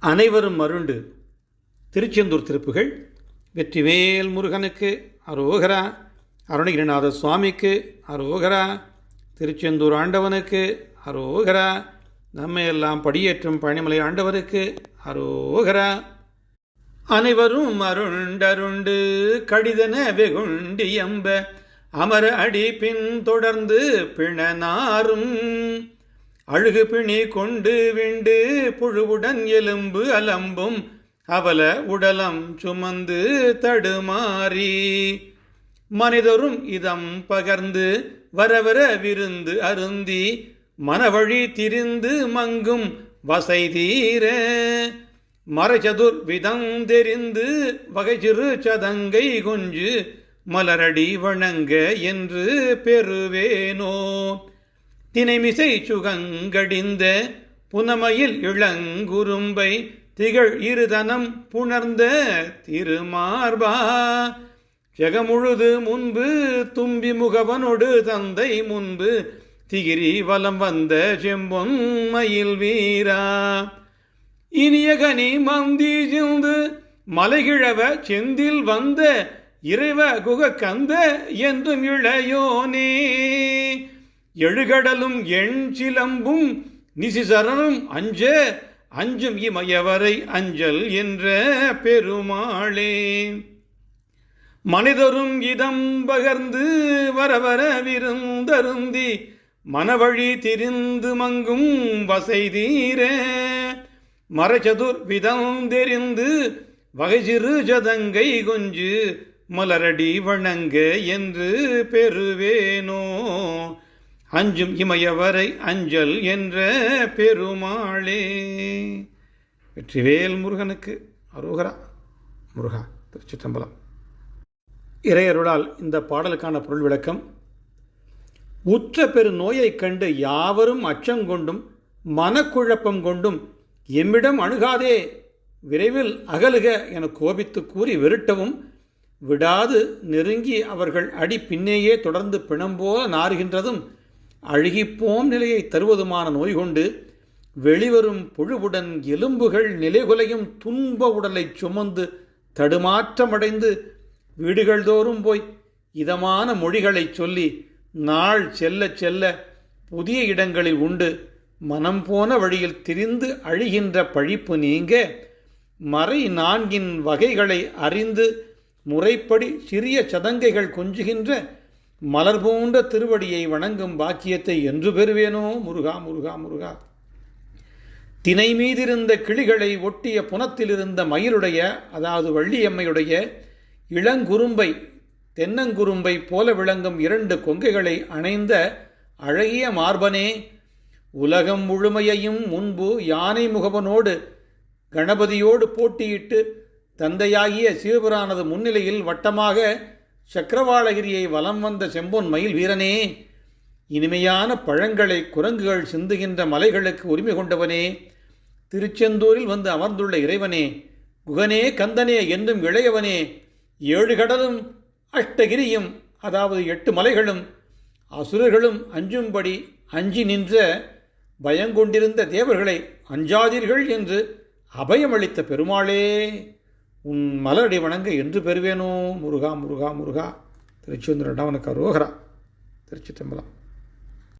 அனைவரும் மருண்டு. திருச்செந்தூர் திருப்புகள் வெற்றிவேல் முருகனுக்கு அரோகரா அருணகிரிநாத சுவாமிக்கு அரோகரா திருச்செந்தூர் ஆண்டவனுக்கு அரோகரா நம்மை எல்லாம் படியேற்றும் பழனிமலை ஆண்டவருக்கு அரோகரா. அனைவரும் அருண்டருண்டு கடிதன வெகுண்டியம்ப அமர அடி பின் தொடர்ந்து பிணனாரும் அழுகு பிணி கொண்டு விண்டு புழுவுடன் எலும்பு அலம்பும் அவல உடலம் சுமந்து தடுமாறி. மனிதரும் இதம் பகர்ந்து வரவர விருந்து அருந்தி மனவழி திரிந்து மங்கும் வசை தீர. மறைச்சதுர் விதம் தெரிந்து வகைச்சிறு சதங்கை கொஞ்சு மலரடி வணங்க என்று பெறுவேனோ. தினைமிசை சுகங்கடிந்த புனமையில் இளங்குரும்பை திகழ் இருதனம் புணர்ந்த திருமார்பா. ஜெகமுழுது முன்பு தும்பி முகவனொடு தந்தை முன்பு திகிரி வலம் வந்த செம்பொன் மயில் வீரா. இனிய கனி மந்தி சிந்து மலைகிழவ செந்தில் வந்த இறைவ குக கந்த என்றும் இளையோனே. எழுகடலும் எண் சிலம்பும் நிசிசரனும் அஞ்ச அஞ்சும் இமயவரை அஞ்சல் என்ற பெருமாளே. மனிதரும் இதம் பகர்ந்து வரவர விருந்தருந்தி மனவழி திரிந்து மங்கும் வசை தீர. மறைச்சதுர் விதம் தெரிந்து வகை சிறு ஜதங்கை கொஞ்சு மலரடி வணங்க என்று பெறுவேனோ. அஞ்சும் இமயவரை அஞ்சல் என்ற பெருமாளே. வெற்றிவேல் முருகனுக்கு அரோகரா. முருகா திருச்சிற்றம்பலம். இறையருளால் இந்த பாடலுக்கான பொருள் விளக்கம் உற்ற பெரு நோயைக் கண்டு யாவரும் அச்சம் கொண்டும் மனக்குழப்பம் கொண்டும் எம்மிடம் அணுகாதே விரைவில் அகலுக என கோபித்து கூறி விருட்டவும் விடாது நெருங்கி அவர்கள் அடி பின்னேயே தொடர்ந்து பிணம்போல நாறுகின்றதும் அழுகிப்போம் நிலையை தருவதுமான நோய் கொண்டு வெளிவரும் புழுவுடன் எலும்புகள் நிலைகுலையும் துன்ப உடலைச் சுமந்து தடுமாற்றமடைந்து வீடுகள் தோறும் போய் இதமான மொழிகளைச் சொல்லி நாள் செல்ல செல்ல புதிய இடங்களில் உண்டு. மனம் போன வழியில் திரிந்து அழிகின்ற பழிப்பு நீங்க மறை நான்கின் வகைகளை அறிந்து முறைப்படி சிறிய சதங்கைகள் கொஞ்சுகின்ற மலர் போன்ற திருவடியை வணங்கும் பாக்கியத்தை என்று பெறுவேனோ? முருகா முருகா முருகா. தினை மீதிருந்த கிளிகளை ஒட்டிய புனத்திலிருந்த மயிலுடைய அதாவது வள்ளியம்மையுடைய இளங்குறும்பை தென்னங்குறும்பை போல விளங்கும் இரண்டு கொங்கைகளை அணைந்த அழகிய மார்பனே உலகம் முழுமையையும் முன்பு யானை முகவனோடு கணபதியோடு போட்டியிட்டு தந்தையாகிய சிவபுரானது முன்னிலையில் வட்டமாக சக்கரவாளகிரியை வலம் வந்த செம்பொன் மயில் வீரனே இனிமையான பழங்களை குரங்குகள் சிந்துகின்ற மலைகளுக்கு உரிமை கொண்டவனே திருச்செந்தூரில் வந்து அமர்ந்துள்ள இறைவனே குகனே கந்தனே என்றும் இளையவனே ஏழு கடலும் அஷ்டகிரியும் அதாவது எட்டு மலைகளும் அசுரர்களும் அஞ்சும்படி அஞ்சி நின்ற பயங்கொண்டிருந்த தேவர்களை அஞ்சாதீர்கள் என்று அபயமளித்த பெருமாளே. உன் மலரடி வணங்க என்று பெறுவேனோ? முருகா முருகா முருகா. திருச்செந்தூர் அவனுக்கு அரோகரா திருச்சிற்றம்பலம்.